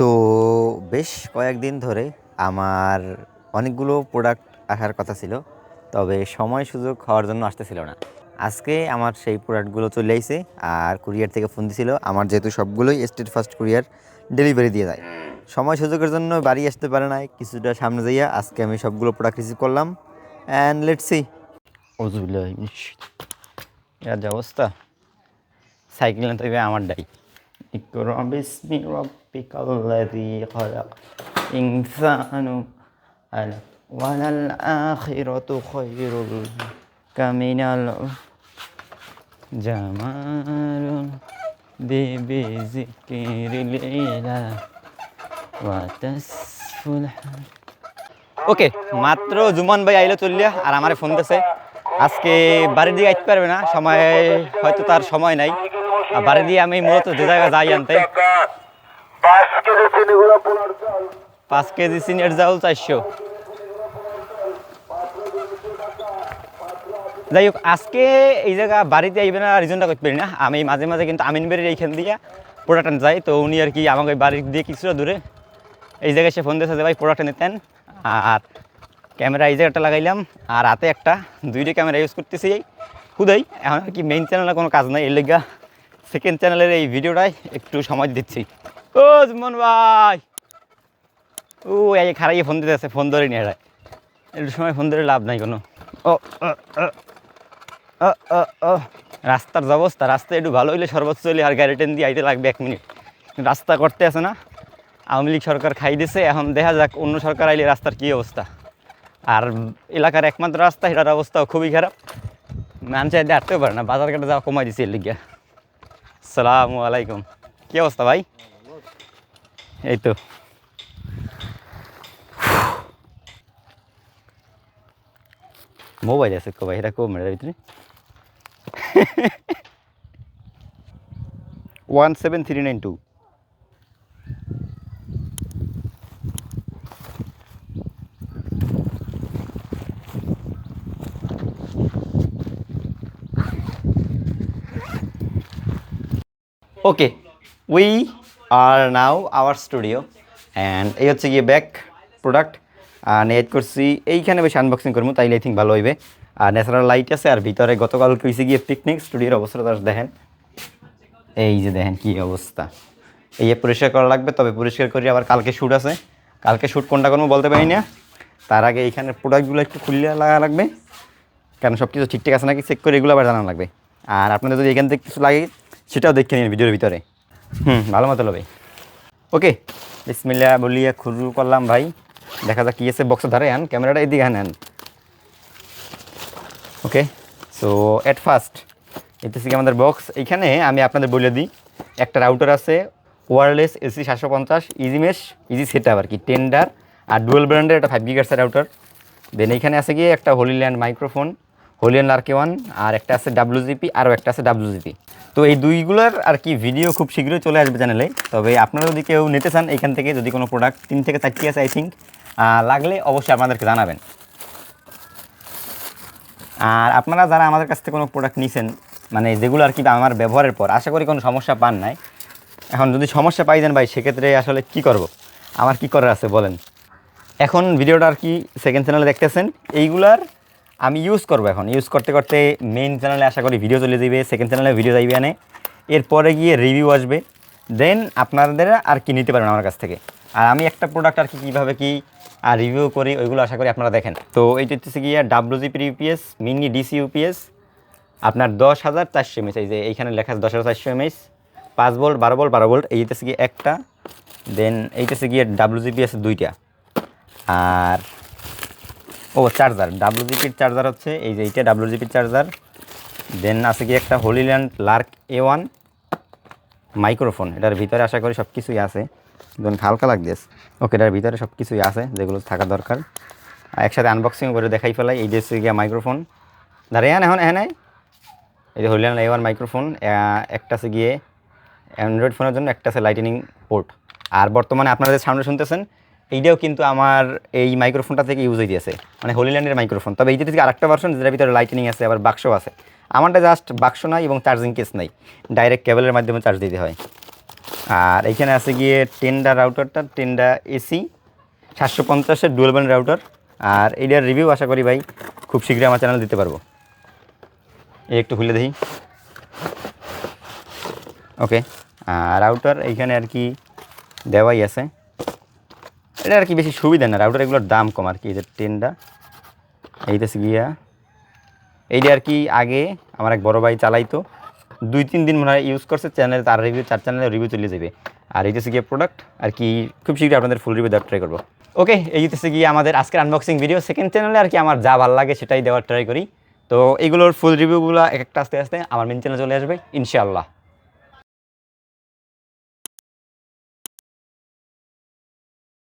তো বেশ কয়েকদিন ধরে আমার অনেকগুলো প্রোডাক্ট আসার কথা ছিল, তবে সময় সুযোগ হওয়ার জন্য আসতেছিল না। আজকে আমার সেই প্রোডাক্টগুলো চলে আইছে আর কুরিয়ার থেকে ফোন দিছিল, আমার যেহেতু সবগুলোই স্টেট ফার্স্ট কুরিয়ার ডেলিভারি দিয়ে যায় সময় সুযোগের জন্য বাড়ি আসতে পারে নাই, কিছুটা সামনে যাইয়া আজকে আমি সবগুলো প্রোডাক্ট রিসিভ করলাম। অ্যান্ড লেটস সি যে অবস্থা। সাইকেল না তৈবে আমার ডাই اقرأ باسم ربك الذي خلق إنسان علق وللآخرة خير لك من ال- جمال بذكر الإله وتسفو الحال ওকে মাত্র জুমান ভাই আইলো চললিয়া আর আমারে ফোন দিছে আজকে বাড়ি দিয়ে আসতে পারবে না, সময় হয়তো তার সময় নাই। বাড়ি দিয়ে আমি মূলত যে জায়গায় যাই আনতে, পাঁচ কেজি চিনি গুঁড়া পোলার চাল সিনিয়র চাউল চারশো। যাই হোক, আজকে এই জায়গা বাড়িতে আইবে না রিজনটা করতে পারি না। আমি মাঝে মাঝে কিন্তু আমিন বাড়ির এইখান দিয়ে পোড়াটান যাই, তো উনি আর কি আমাকে বাড়ি দিয়ে কিছুটা দূরে এই জায়গায় সে ফোন দিয়েছে ভাই পোড়াটা নিতেন। আর ক্যামেরা এই জায়গাটা লাগাইলাম, আর হাতে একটা, দুইটা ক্যামেরা ইউজ করতেছি খুদাই এখন কি মেইন চ্যানেলে কোনো কাজ নাই, এর লেগা সেকেন্ড চ্যানেলের এই ভিডিওটাই একটু সময় দিচ্ছি। ও জুমন ভাই! ও, এই খারাইয়ে ফোন দিতে আছে ফোন ধরে নিয়ে একটু সময় ফোন ধরে লাভ নাই কোনো। ও ও। রাস্তার অবস্থা রাস্তা একটু ভালো হইলে সর্বোচ্চ হইলে আর গাড়ি ট্রেন দিয়ে আইতে লাগবে এক মিনিট। রাস্তা করতে আছে না, আওয়ামী লীগ সরকার খাই দিছে, এখন দেখা যাক অন্য সরকার আইলে রাস্তার কী অবস্থা। আর এলাকার একমাত্র রাস্তা এটার অবস্থাও খুবই খারাপ। মানুষ চাইতে হাঁটতেও পারে না, বাজার ঘাটে যাওয়া কমাই দিছে এর লিগিয়া সালামু আলাইকুম। কী অবস্থা ভাই? এই তো। মোবাইল আছে কো ভাই, এটা কো মেয়ের ভিতরে। One seven three nine two. Okay we are now our studio and এই হচ্ছে গিয়ে ব্যাক প্রোডাক্ট আর নেট করছি, এইখানে বেশি আনবক্সিং করব, তাইলে আই থিঙ্ক ভালো হইবে। আর ন্যাচারাল লাইট আছে, আর ভিতরে গতকাল কইছে গিয়ে পিকনিক স্টুডিওর অবস্থাটা দেখেন। এই যে দেখেন কি অবস্থা। এই পরিষ্কার করা লাগবে, তবে পরিষ্কার করি আবার কালকে শ্যুট আছে। কালকে শ্যুট কোনটা করব বলতে পারি না। তার আগে এইখানের প্রোডাক্টগুলো একটু খুললে লাগা লাগবে। কারণ সব কিছু ঠিকঠাক আছে নাকি চেক করে এগুলো আবার জানা লাগবে। আর আপনাদের যদি এখান থেকে কিছু লাগে সেটাও দেখে নিন ভিডিওর ভিতরে। হুম, ভালো মতো লবে। ওকে বিসমিল্লা বলিয়া শুরু করলাম ভাই। দেখা যাক কী আছে বক্স ধরে, আন, ক্যামেরাটা এদিকে আনেন ওকে সো অ্যাট ফার্স্ট এটা থেকে আমাদের বক্স এইখানে আমি আপনাদের বলে দিই, একটা রাউটার আছে ওয়ারলেস এসি সাতশো পঞ্চাশ ইজি মেশ ইজি সেট আর কি টেন্ডার আর ডুয়েল ব্র্যান্ডের একটা ফাইভ গিগার্সের রাউটার দেন এইখানে আছে গিয়ে একটা হোলিল্যান্ড মাইক্রোফোন হোলিল্যান্ড আর কে ওয়ান আর একটা আছে ডাব্লুজিপি আরও একটা আছে ডাব্লুজিপি তো এই দুইগুলোর আর কি ভিডিও খুব শীঘ্রই চলে আসবে চ্যানেলে তবে আপনারা যদি কেউ নিতে চান, এখান থেকে যদি কোনো প্রোডাক্ট তিন থেকে চারটি আছে আই থিঙ্ক লাগলে অবশ্যই আপনাদেরকে জানাবেন। আর আপনারা যারা আমাদের কাছ থেকে কোনো প্রোডাক্ট নিছেন মানে যেগুলো আর কি আমার ব্যবহারের পর, আশা করি কোনো সমস্যা পান নাই। এখন যদি সমস্যা পাই দেন ভাই, সেক্ষেত্রে আসলে কি করব? আমার কি করার আছে বলেন। এখন ভিডিওটা আর কি সেকেন্ড চ্যানেলে দেখতেছেন। এইগুলার আমি ইউজ করব এখন। ইউজ করতে করতে মেইন চ্যানেলে আশা করি ভিডিও চলে যাবে সেকেন্ড চ্যানেলে ভিডিও যাইবে আনে এরপরে গিয়ে রিভিউ আসবে। দেন আপনাদের আর কি নিতে পারেন আমার কাছ থেকে। আর আমি একটা প্রোডাক্ট আর কি কীভাবে কি আর রিভিউ করি, ওইগুলো আশা করি আপনারা দেখেন। তো এইটা হচ্ছে গিয়ে WGP UPS mini DC UPS আপনার দশ হাজার চারশো এমএস এই যে এইখানে লেখা আছে দশ হাজার চারশো এমএস পাঁচ বোল্ট বারো ভোল্ট বারো ভোল্ট এইটাছে গিয়ে একটা। দেন এইটাছে গিয়ে ডাব্লুজিপি আছে দুইটা। আর ও চার্জার ডাব্লুজিপির চার্জার হচ্ছে এই যে এইটা ডাব্লুজিপির চার্জার দেন আছে কি একটা Hollyland Lark A one microphone এটার ভিতরে আশা করি সব কিছুই আছে। ধরুন হালকা লাগতেছে ওকে এটার ভিতরে সব কিছুই আছে যেগুলো থাকা দরকার। আর একসাথে আনবক্সিং করে দেখাই ফেলাই এই যে গিয়া মাইক্রোফোন দাঁড়িয়ে এখন এখানে এই যে হোলিল্যান্ড এ ওয়ান মাইক্রোফোন একটা আছে গিয়ে অ্যান্ড্রয়েড ফোনের জন্য একটা আছে লাইটেনিং পোর্ট আর বর্তমানে আপনারা যে সামনে শুনতেছেন এইটাও কিন্তু আমার এই মাইক্রোফোনটা থেকে ইউজ হয়ে হইতেছে মানে হোলিল্যান্ডের মাইক্রোফোন তবে এইটা থেকে আরেকটা ভার্সন যেটার ভিতরে লাইটেনিং আছে, আবার বাক্স আছে। আমারটা জাস্ট বাক্স নাই এবং চার্জিং কেস নাই। ডাইরেক্ট কেবলের মাধ্যমে চার্জ দিতে হয়। আর এখানে আছে গিয়ে টেন্ডা রাউটারটা টেন্ডা এসি সাতশো পঞ্চাশের ডুয়েল ব্যান্ড রাউটার আর এইটার রিভিউ আশা করি ভাই খুব শীঘ্রই আমার চ্যানেল দিতে পারব। এই একটু খুলে দেখি। ওকে আর রাউটার এইখানে আর কি দেওয়াই আছে। এটা আর কি বেশি সুবিধা না রাউটার এগুলোর দাম কম আর কি, এই যে টেনটা এইটাছে গিয়া। এইটা আর কি আগে আমার এক বড় ভাই চালাইতো, দুই, তিন দিন মনে হয় ইউজ করছে চ্যানেল তার রিভিউ চার চ্যানেলে রিভিউ চলে যাবে। আর এইটাছে গিয়ে প্রোডাক্ট আর কি খুব শীঘ্রই আপনাদের ফুল রিভিউ দেওয়ার ট্রাই করব। ওকে এই হচ্ছে গিয়ে আমাদের আজকের আনবক্সিং ভিডিও সেকেন্ড চ্যানেলে আর কি আমার যা ভালো লাগে সেটাই দেওয়ার ট্রাই করি। তো এইগুলোর ফুল রিভিউগুলো এক একটা আস্তে আস্তে আমার মেন চ্যানেলে চলে আসবে, ইনশাআল্লাহ।